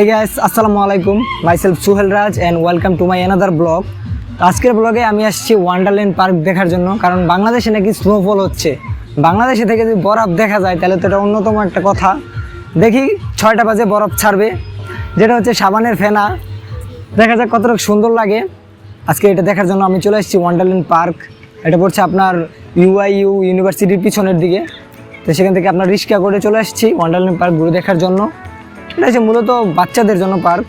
Hey guys, আসসালামু আলাইকুম myself Suhel Raj and welcome to my another blog আজকের ব্লগে আমি আসছি ওয়ান্ডারল্যান্ড পার্ক দেখার জন্য কারণ বাংলাদেশে নাকি স্নোফল হচ্ছে। বাংলাদেশে থেকে যদি বরফ দেখা যায় তাহলে তো এটা অন্যতম একটা কথা। দেখি ছয়টা বাজে বরফ ছাড়বে যেটা হচ্ছে সাবানের ফেনা। দেখা যাক কতটা সুন্দর লাগে। আজকে এটা দেখার জন্য আমি চলে এসেছি ওয়ান্ডারল্যান্ড পার্ক এটা পড়ছে আপনার ইউআইইউ ইউনিভার্সিটির পিছনের দিকে। তো সেখান থেকে আপনার রিক্সা করে চলে আসছি ওয়ান্ডারল্যান্ড পার্ক ঘুরে দেখার জন্য। এটা হচ্ছে মূলত বাচ্চাদের জন্য পার্ক।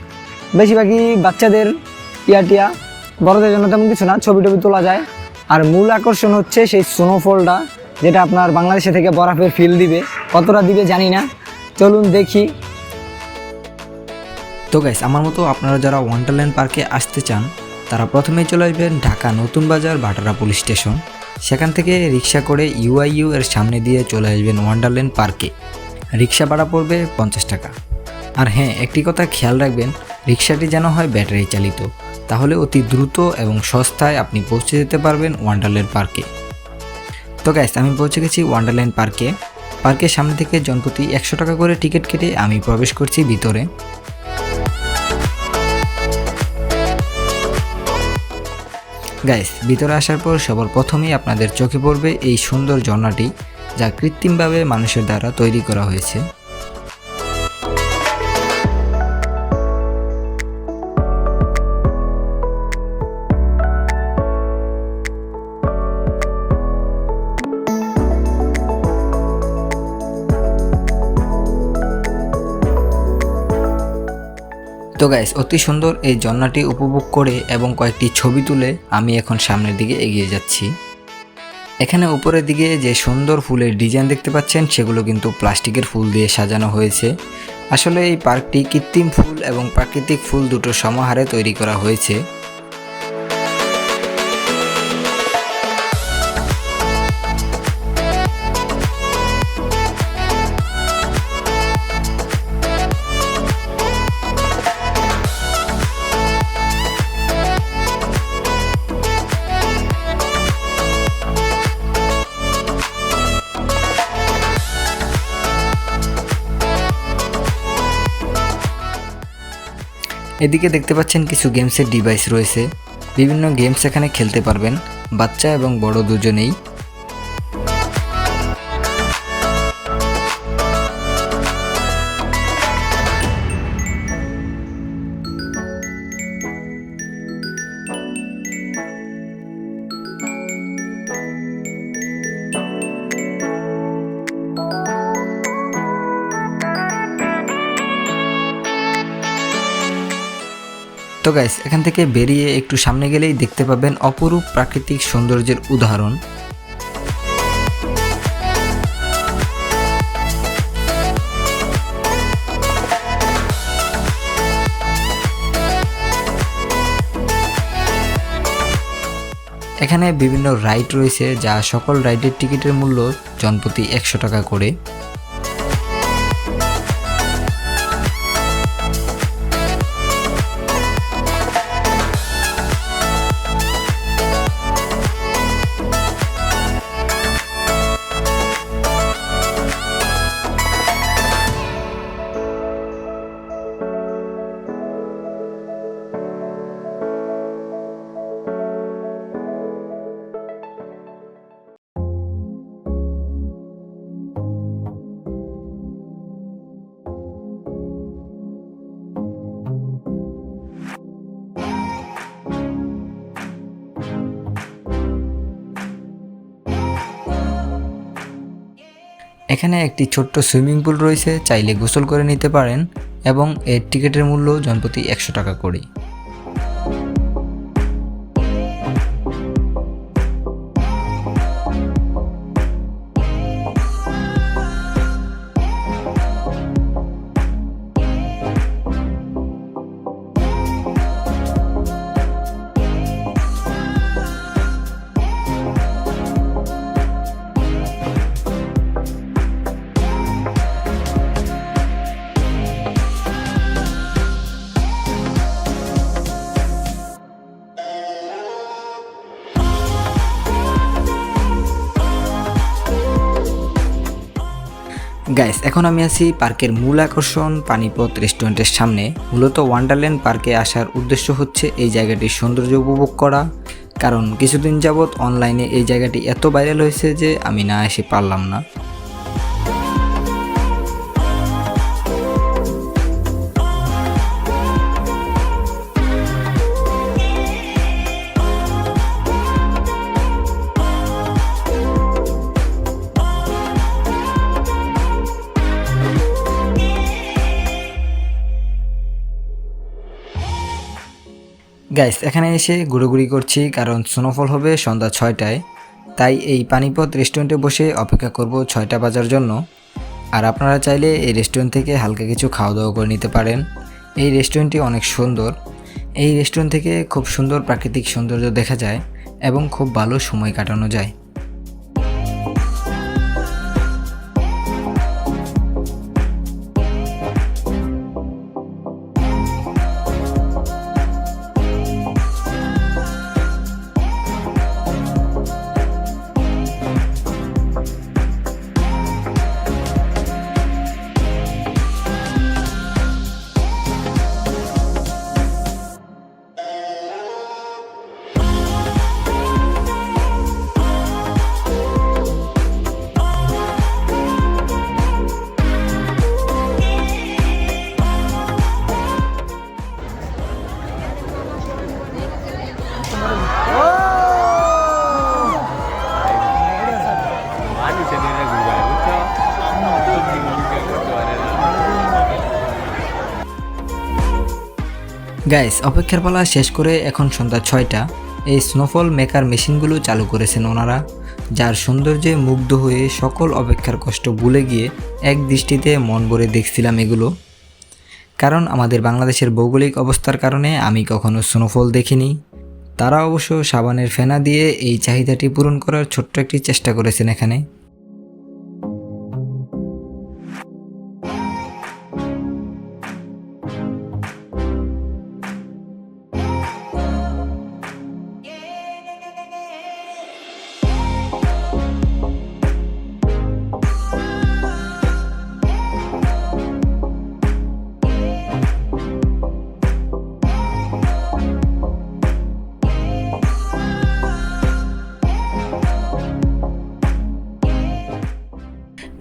বেশিরভাগই বাচ্চাদের টিয়া টিয়া, বড়দের জন্য তেমন কিছু না ছবি টবি তোলা যায়। আর মূল আকর্ষণ হচ্ছে সেই স্নোফলটা যেটা আপনার বাংলাদেশে থেকে বরফের ফিল দিবে। কতটা দিবে জানি না। চলুন দেখি। তো গাইস আমার মতো আপনারা যারা ওয়ান্ডারল্যান্ড পার্কে আসতে চান, তারা প্রথমেই চলে আসবেন ঢাকা নতুন বাজার ভাটারা পুলিশ স্টেশন। সেখান থেকে রিক্সা করে ইউআইইউ এর সামনে দিয়ে চলে আসবেন ওয়ান্ডারল্যান্ড পার্কে রিক্সা ভাড়া পড়বে পঞ্চাশ টাকা। আর হ্যাঁ একটি কথা খেয়াল রাখবেন রিক্সাটি যেন হয় ব্যাটারি চালিত। তাহলে অতি দ্রুত এবং সস্তায় আপনি পৌঁছে যেতে পারবেন ওয়ান্ডারল্যান্ড পার্কে। তো গাইস আমি পৌঁছে গেছি ওয়ান্ডারল্যান্ড পার্কে। পার্কের সামনে থেকে জনপ্রতি একশো টাকা করে টিকিট কেটে আমি প্রবেশ করছি ভিতরে। গাইস ভিতরে আসার পর সবার প্রথমেই আপনাদের চোখে পড়বে এই সুন্দর ঝর্ণাটি, যা কৃত্রিমভাবে মানুষের দ্বারা তৈরি করা হয়েছে। তো গাইস অতি সুন্দর এই ঝর্ণাটি উপভোগ করে এবং কয়েকটি ছবি তুলে আমি এখন সামনের দিকে এগিয়ে যাচ্ছি। এখানে উপরের দিকে যে সুন্দর ফুলের ডিজাইন দেখতে পাচ্ছেন, সেগুলো কিন্তু প্লাস্টিকের ফুল দিয়ে সাজানো হয়েছে। আসলে এই পার্কটি কৃত্রিম ফুল এবং প্রাকৃতিক ফুল দুটো সমাহারে তৈরি করা হয়েছে। এদিকে দেখতে পাচ্ছেন কিছু গেমসের ডিভাইস রয়েছে। বিভিন্ন গেমস এখানে খেলতে পারবেন, বাচ্চা এবং বড় দুজনেই। তো গাইস এখান থেকে বেরিয়ে একটু সামনে গেলেই দেখতে পাবেন অপরূপ প্রাকৃতিক সৌন্দর্যের উদাহরণ। এখানে বিভিন্ন রাইড রয়েছে, যা সকল রাইডের টিকিটের মূল্য জনপ্রতি একশো টাকা করে। এখানে একটি ছোট্ট সুইমিং পুল রয়েছে, চাইলে গোসল করে নিতে পারেন এবং এর টিকিটের মূল্য জনপ্রতি একশো টাকা করেই। গাইস এখন আমি আছি পার্কের মূল আকর্ষণ পানিপথ রেস্টুরেন্টের সামনে। মূলত ওয়ান্ডারল্যান্ড পার্কে আসার উদ্দেশ্য হচ্ছে এই জায়গাটির সৌন্দর্য উপভোগ করা। কারণ কিছুদিন যাবৎ অনলাইনে এই জায়গাটি এত ভাইরাল হয়েছে যে আমি না এসে পারলাম না। গাইস এখানে এসে ঘুরোঘুরি করছি কারণ স্নোফল হবে সন্ধ্যা ছয়টায়। তাই এই পানিপথ রেস্টুরেন্টে বসে অপেক্ষা করব ছয়টা বাজার জন্য। আর আপনারা চাইলে এই রেস্টুরেন্ট থেকে হালকা কিছু খাওয়া দাওয়া করে নিতে পারেন। এই রেস্টুরেন্টটি অনেক সুন্দর। এই রেস্টুরেন্ট থেকে খুব সুন্দর প্রাকৃতিক সৌন্দর্য দেখা যায় এবং খুব ভালো সময় কাটানো যায়। গাইস অপেক্ষার পালা শেষ করে এখন সন্ধ্যা ছয়টা। এই স্নোফল মেকার মেশিনগুলো চালু করেছেন ওনারা, যার সৌন্দর্যে মুগ্ধ হয়ে সকল অপেক্ষার কষ্ট ভুলে গিয়ে এক দৃষ্টিতে মন ভরে দেখছিলাম এগুলো। কারণ আমাদের বাংলাদেশের ভৌগোলিক অবস্থার কারণে আমি কখনো স্নোফল দেখিনি। তারা অবশ্য সাবানের ফেনা দিয়ে এই চাহিদাটি পূরণ করার ছোট্ট একটি চেষ্টা করেছেন এখানে।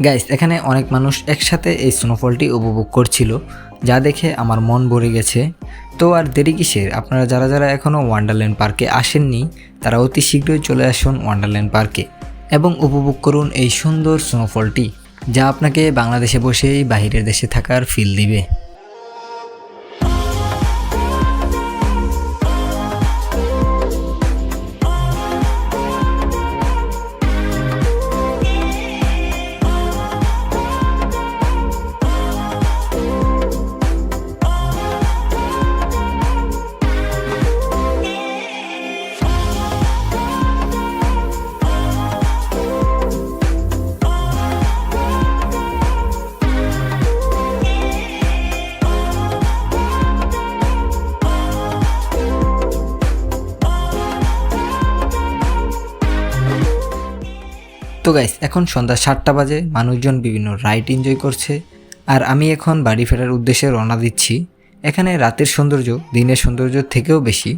গাইস এখানে অনেক মানুষ একসাথে এই স্নোফলটি উপভোগ করছিল, যা দেখে আমার মন ভরে গেছে। তো আর দেরি কিসের? আপনারা যারা যারা এখনও ওয়ান্ডারল্যান্ড পার্কে আসেননি, তারা অতি শীঘ্রই চলে আসুন ওয়ান্ডারল্যান্ড পার্কে এবং উপভোগ করুন এই সুন্দর স্নোফলটি যা আপনাকে বাংলাদেশে বসেই বাহিরের দেশে থাকার ফিল দিবে। তো গাইস এখন সন্ধ্যা সাতটা বাজে, মানুষজন বিভিন্ন রাইড এনজয় করছে, আর আমি এখন বাড়ি ফেরার উদ্দেশ্যে রওনা দিচ্ছি। এখানে রাতের সৌন্দর্য, দিনের সৌন্দর্য থেকেও বেশি।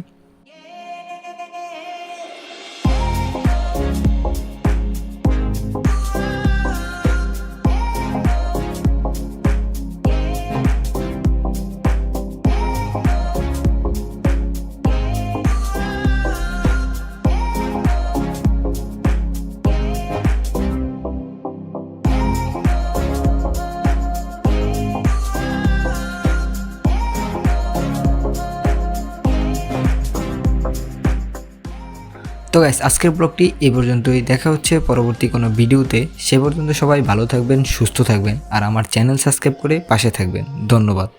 তো গাইস আজকের ব্লগটি এই পর্যন্তই। দেখা হচ্ছে পরবর্তী কোনো ভিডিওতে। সে পর্যন্ত সবাই ভালো থাকবেন, সুস্থ থাকবেন, আর আমার চ্যানেল সাবস্ক্রাইব করে পাশে থাকবেন। ধন্যবাদ।